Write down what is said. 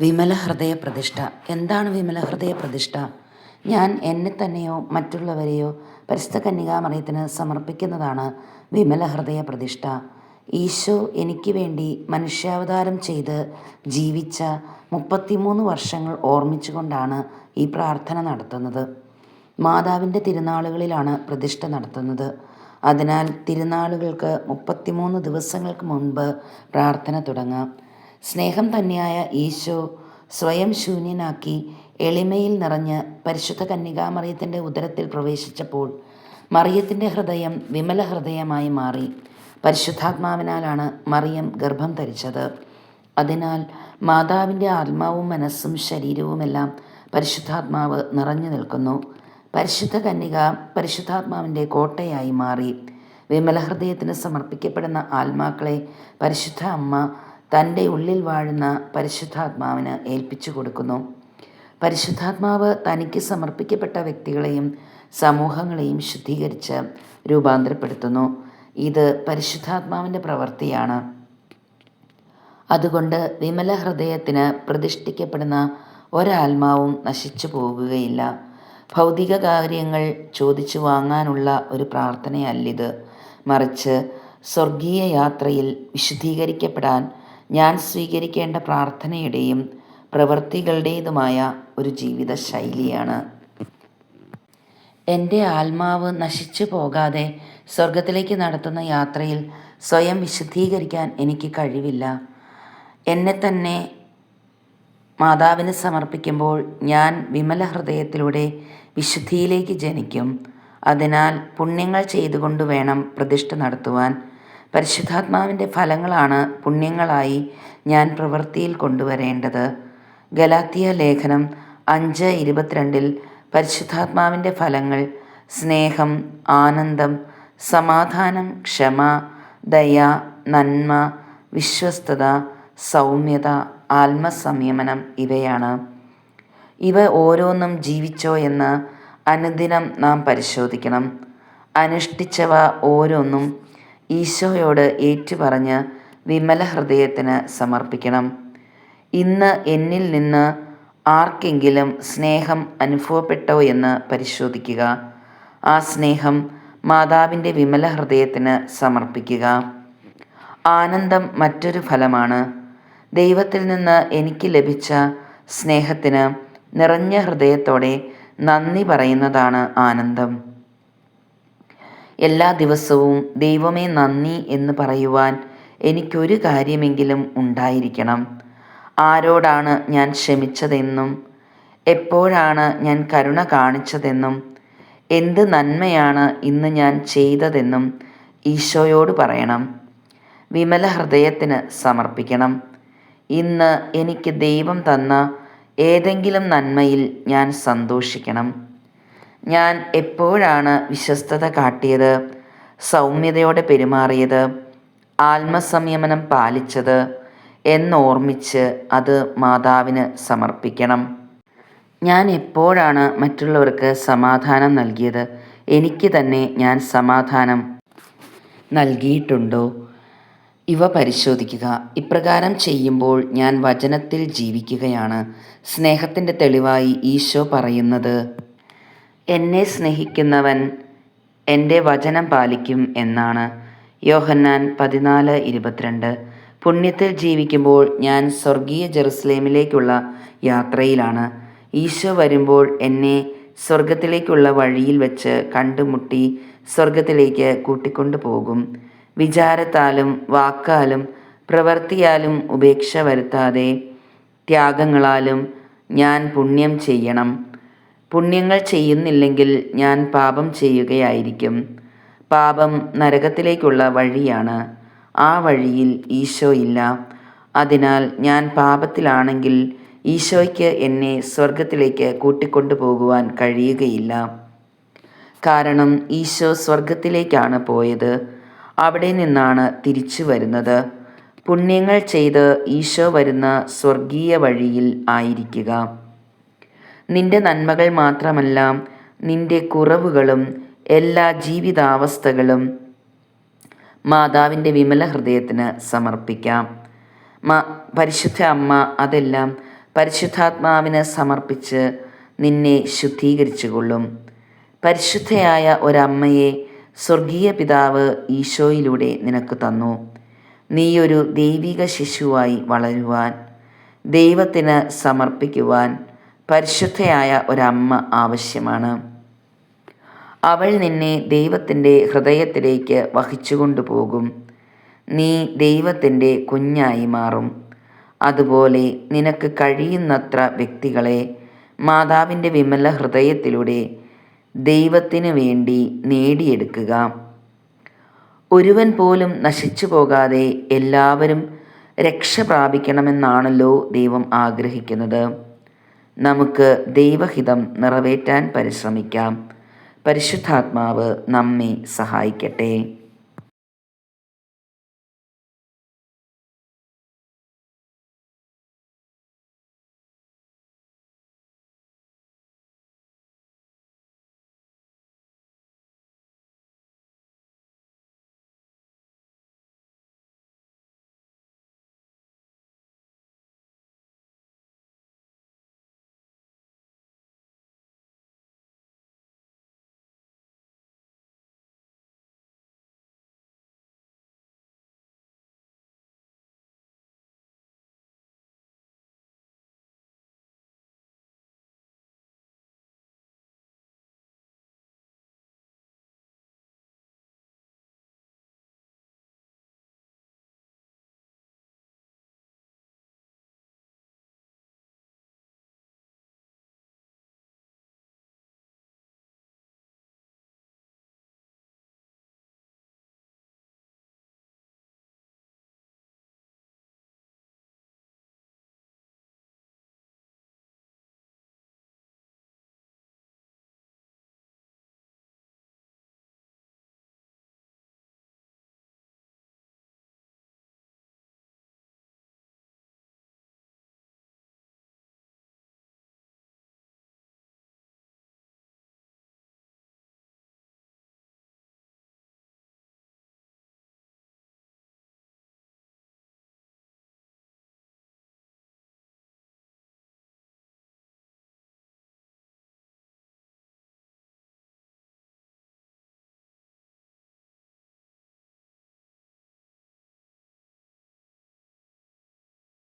വിമല ഹൃദയ പ്രതിഷ്ഠ എന്താണ് വിമല ഹൃദയ പ്രതിഷ്ഠ ഞാൻ എന്നെ തന്നെയോ മറ്റുള്ളവരെയോ പരിശുദ്ധ കന്യകാമറിയത്തിന് സമർപ്പിക്കുന്നതാണ് വിമല ഹൃദയ പ്രതിഷ്ഠ ഈശോ എനിക്ക് വേണ്ടി മനുഷ്യാവതാരം ചെയ്ത് ജീവിച്ച മുപ്പത്തിമൂന്ന് വർഷങ്ങൾ ഓർമ്മിച്ചുകൊണ്ടാണ് ഈ പ്രാർത്ഥന നടത്തുന്നത്. മാതാവിന്റെ തിരുനാളുകളിലാണ് പ്രതിഷ്ഠ നടത്തുന്നത്. അതിനാൽ തിരുനാളുകൾക്ക് മുപ്പത്തിമൂന്ന് ദിവസങ്ങൾക്ക് മുൻപ് പ്രാർത്ഥന തുടങ്ങാം. സ്നേഹം തന്നെയായ ഈശോ സ്വയം ശൂന്യനാക്കി എളിമയിൽ നിറഞ്ഞ് പരിശുദ്ധ കന്യകാമറിയത്തിന്റെ ഉദരത്തിൽ പ്രവേശിച്ചപ്പോൾ മറിയത്തിന്റെ ഹൃദയം വിമല ഹൃദയമായി മാറി. പരിശുദ്ധാത്മാവിനാലാണ് മറിയം ഗർഭം ധരിച്ചത്. അതിനാൽ മാതാവിന്റെ ആത്മാവും മനസ്സും ശരീരവുമെല്ലാം പരിശുദ്ധാത്മാവ് നിറഞ്ഞു നിൽക്കുന്നു. പരിശുദ്ധ കന്യക പരിശുദ്ധാത്മാവിന്റെ കോട്ടയായി മാറി. വിമല ഹൃദയത്തിന് സമർപ്പിക്കപ്പെടുന്ന ആത്മാക്കളെ പരിശുദ്ധ അമ്മ തന്റെ ഉള്ളിൽ വാഴുന്ന പരിശുദ്ധാത്മാവിന് ഏൽപ്പിച്ചു കൊടുക്കുന്നു. പരിശുദ്ധാത്മാവ് തനിക്ക് സമർപ്പിക്കപ്പെട്ട വ്യക്തികളെയും സമൂഹങ്ങളെയും ശുദ്ധീകരിച്ച് രൂപാന്തരപ്പെടുത്തുന്നു. ഇത് പരിശുദ്ധാത്മാവിന്റെ പ്രവൃത്തിയാണ്. അതുകൊണ്ട് വിമല ഹൃദയത്തിന് പ്രതിഷ്ഠിക്കപ്പെടുന്ന ഒരാത്മാവും നശിച്ചു പോകുകയില്ല. ഭൗതിക കാര്യങ്ങൾ ചോദിച്ചു വാങ്ങാനുള്ള ഒരു പ്രാർത്ഥനയല്ലിത്. മറിച്ച് സ്വർഗീയ യാത്രയിൽ വിശുദ്ധീകരിക്കപ്പെടാൻ ഞാൻ സ്വീകരിക്കേണ്ട പ്രാർത്ഥനയുടെയും പ്രവൃത്തികളുടേതുമായ ഒരു ജീവിത ശൈലിയാണ് എന്റെ ആത്മാവ് നശിച്ചു പോകാതെ സ്വർഗത്തിലേക്ക് നടത്തുന്ന യാത്രയിൽ സ്വയം വിശുദ്ധീകരിക്കാൻ എനിക്ക് കഴിവില്ല. എന്നെ തന്നെ മാതാവിന് സമർപ്പിക്കുമ്പോൾ ഞാൻ വിമല ഹൃദയത്തിലൂടെ വിശുദ്ധിയിലേക്ക് ജനിക്കും. അതിനാൽ പുണ്യങ്ങൾ ചെയ്തുകൊണ്ട് വേണം പ്രതിഷ്ഠ നടത്തുവാൻ. പരിശുദ്ധാത്മാവിന്റെ ഫലങ്ങളാണ് പുണ്യങ്ങളായി ഞാൻ പ്രവൃത്തിയിൽ കൊണ്ടുവരേണ്ടത്. ഗലാത്തിയ ലേഖനം അഞ്ച് ഇരുപത്തിരണ്ടിൽ പരിശുദ്ധാത്മാവിന്റെ ഫലങ്ങൾ സ്നേഹം ആനന്ദം സമാധാനം ക്ഷമ ദയ നന്മ വിശ്വസ്തത സൗമ്യത ആത്മസംയമനം ഇവയാണ്. ഇവ ഓരോന്നും ജീവിച്ചോ എന്ന് അനുദിനം നാം പരിശോധിക്കണം. അനുഷ്ഠിച്ചവ ഓരോന്നും ഈശോയോട് ഏറ്റുപറഞ്ഞ് വിമല ഹൃദയത്തിന് സമർപ്പിക്കണം. ഇന്ന് എന്നിൽ നിന്ന് ആർക്കെങ്കിലും സ്നേഹം അനുഭവപ്പെട്ടോ എന്ന് പരിശോധിക്കുക. ആ സ്നേഹം മാതാവിന്റെ വിമല ഹൃദയത്തിന് സമർപ്പിക്കുക. ആനന്ദം മറ്റൊരു ഫലമാണ്. ദൈവത്തിൽ നിന്ന് എനിക്ക് ലഭിച്ച സ്നേഹത്തിന് നിറഞ്ഞ ഹൃദയത്തോടെ നന്ദി പറയുന്നതാണ് ആനന്ദം. എല്ലാ ദിവസവും ദൈവമേ നന്ദി എന്ന് പറയുവാൻ എനിക്കൊരു കാര്യമെങ്കിലും ഉണ്ടായിരിക്കണം. ആരോടാണ് ഞാൻ ക്ഷമിച്ചതെന്നും എപ്പോഴാണ് ഞാൻ കരുണ കാണിച്ചതെന്നും എന്ത് നന്മയാണ് ഇന്ന് ഞാൻ ചെയ്തതെന്നും ഈശോയോട് പറയണം. വിമല ഹൃദയത്തിന് സമർപ്പിക്കണം. ഇന്ന് എനിക്ക് ദൈവം തന്ന ഏതെങ്കിലും നന്മയിൽ ഞാൻ സന്തോഷിക്കണം. ഞാൻ എപ്പോഴാണ് വിശ്വസ്തത കാട്ടിയത്? സൗമ്യതയോടെ പെരുമാറിയത്? ആത്മസംയമനം പാലിച്ചത്? എന്നോർമ്മിച്ച് അത് മാതാവിന് സമർപ്പിക്കണം. ഞാൻ എപ്പോഴാണ് മറ്റുള്ളവർക്ക് സമാധാനം നൽകിയത്? എനിക്ക് തന്നെ ഞാൻ സമാധാനം നൽകിയിട്ടുണ്ടോ? ഇവ പരിശോധിക്കുക. ഇപ്രകാരം ചെയ്യുമ്പോൾ ഞാൻ വചനത്തിൽ ജീവിക്കുകയാണ്. സ്നേഹത്തിന്റെ തെളിവായി ഈശോ പറയുന്നത് എന്നെ സ്നേഹിക്കുന്നവൻ എന്റെ വചനം പാലിക്കും എന്നാണ് യോഹന്നാൻ പതിനാല് ഇരുപത്തിരണ്ട്. പുണ്യത്തിൽ ജീവിക്കുമ്പോൾ ഞാൻ സ്വർഗീയ ജെറുസലേമിലേക്കുള്ള യാത്രയിലാണ്. ഈശോ വരുമ്പോൾ എന്നെ സ്വർഗത്തിലേക്കുള്ള വഴിയിൽ വെച്ച് കണ്ടുമുട്ടി സ്വർഗത്തിലേക്ക് കൂട്ടിക്കൊണ്ടു പോകും. വിചാരത്താലും വാക്കാലും പ്രവൃത്തിയാലും ഉപേക്ഷ വരുത്താതെ ത്യാഗങ്ങളാലും ഞാൻ പുണ്യം ചെയ്യണം. പുണ്യങ്ങൾ ചെയ്യുന്നില്ലെങ്കിൽ ഞാൻ പാപം ചെയ്യുകയായിരിക്കും. പാപം നരകത്തിലേക്കുള്ള വഴിയാണ്. ആ വഴിയിൽ ഈശോ ഇല്ല. അതിനാൽ ഞാൻ പാപത്തിലാണെങ്കിൽ ഈശോയ്ക്ക് എന്നെ സ്വർഗത്തിലേക്ക് കൂട്ടിക്കൊണ്ടു പോകുവാൻ കഴിയുകയില്ല. കാരണം ഈശോ സ്വർഗത്തിലേക്കാണ് പോയത്. അവിടെ നിന്നാണ് തിരിച്ചു വരുന്നത്. പുണ്യങ്ങൾ ചെയ്ത് ഈശോ വരുന്ന സ്വർഗീയ വഴിയിൽ ആയിരിക്കുക. നിന്റെ നന്മകൾ മാത്രമല്ല നിന്റെ കുറവുകളും എല്ലാ ജീവിതാവസ്ഥകളും മാതാവിന്റെ വിമല ഹൃദയത്തിന് സമർപ്പിക്കാം. മാ പരിശുദ്ധ അമ്മ അതെല്ലാം പരിശുദ്ധാത്മാവിന് സമർപ്പിച്ച് നിന്നെ ശുദ്ധീകരിച്ചു കൊള്ളും പരിശുദ്ധയായ ഒരമ്മയെ സ്വർഗീയ പിതാവ് ഈശോയിലൂടെ നിനക്ക് തന്നു. നീയൊരു ദൈവിക ശിശുവായി വളരുവാൻ ദൈവത്തിന് സമർപ്പിക്കുവാൻ പരിശുദ്ധയായ ഒരമ്മ ആവശ്യമാണ്. അവൾ നിന്നെ ദൈവത്തിന്റെ ഹൃദയത്തിലേക്ക് വഹിച്ചു കൊണ്ടുപോകും നീ ദൈവത്തിന്റെ കുഞ്ഞായി മാറും. അതുപോലെ നിനക്ക് കഴിയുന്നത്ര വ്യക്തികളെ മാതാവിന്റെ വിമല ഹൃദയത്തിലൂടെ ദൈവത്തിന് വേണ്ടി നേടിയെടുക്കുക. ഒരുവൻ പോലും നശിച്ചു പോകാതെ എല്ലാവരും രക്ഷ പ്രാപിക്കണമെന്നാണല്ലോ ദൈവം ആഗ്രഹിക്കുന്നത്. നമുക്ക് ദൈവഹിതം നിറവേറ്റാൻ പരിശ്രമിക്കാം. പരിശുദ്ധാത്മാവ് നമ്മെ സഹായിക്കട്ടെ.